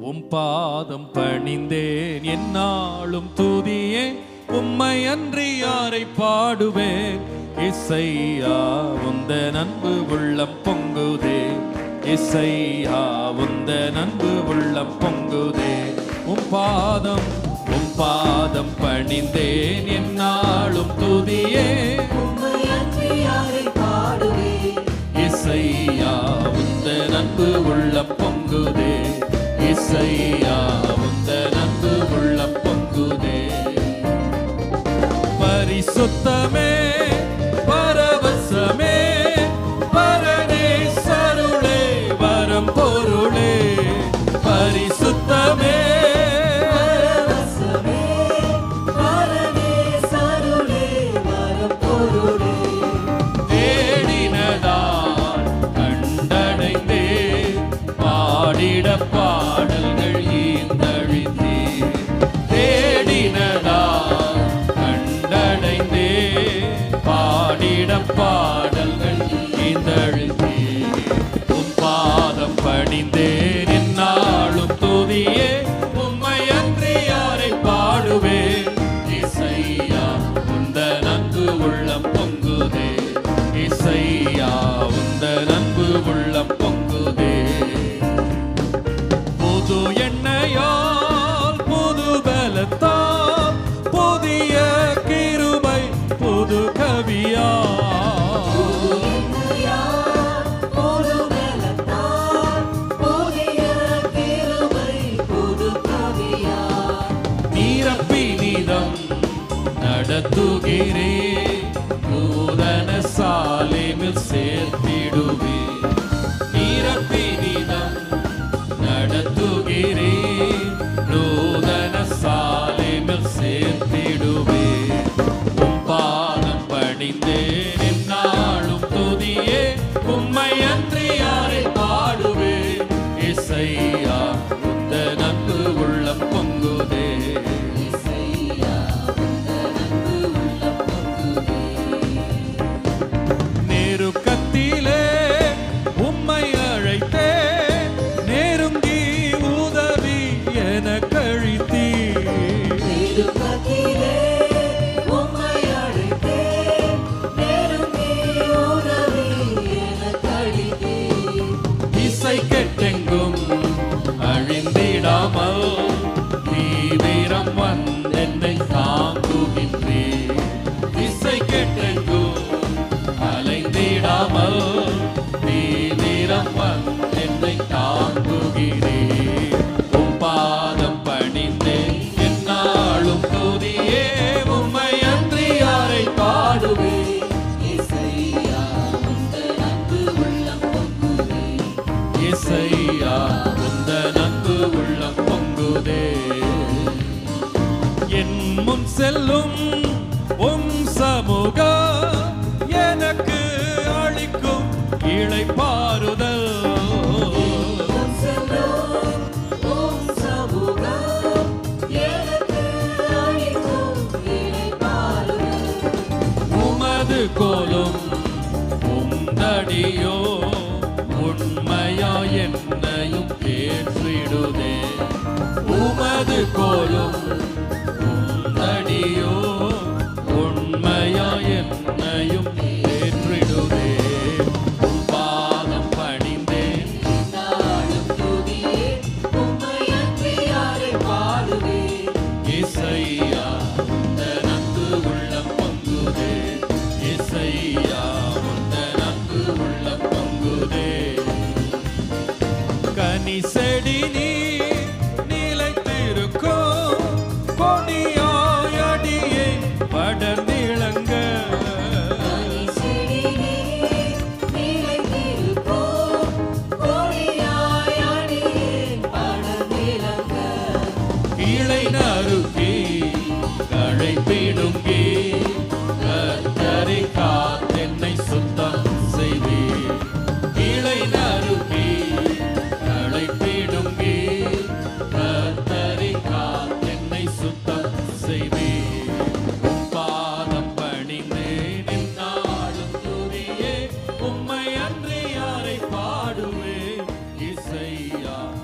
உம் பாதம் பணிந்தேன் என்னாலும் துதியே உம்மை அன்றி யாரை பாடுவேன். இசையா உந்த நன்பு உள்ளம் பொங்குதே. இசையா உந்த நன்பு உள்ளம் பொங்குதே. உம் பாதம் உம் பாதம் பணிந்தேன் என்னாலும் துதியே. இசையா உந்த நன்பு உள்ள பொங்குதே. இசையா உந்த நன்பு உள்ளம் பொங்குதே. பரிசுத்தமே. பாடல்கள் ஈந்தழித்தே தேடினதா கண்டடைந்தே பாடிடப்பா உதவியா நீரப்பி நீதம் நடத்துகிறே. பூதன சாலையில் சேர்த்திடுவே. நீரப்பி நீ இசையா உந்த நன்பு உள்ளம் பொங்குதே. என் செல்லும் கிருபையா என்னையும் கேட்டிடுதே உமது கோலும் உந்தடியோ உண்மையா என்னையும் கேட்டிடுதே பாதம் பணிந்தேன். இசையா தனக்கு உள்ள பங்குதே. இசையா உள்ள பங்குதே. 감사합니다.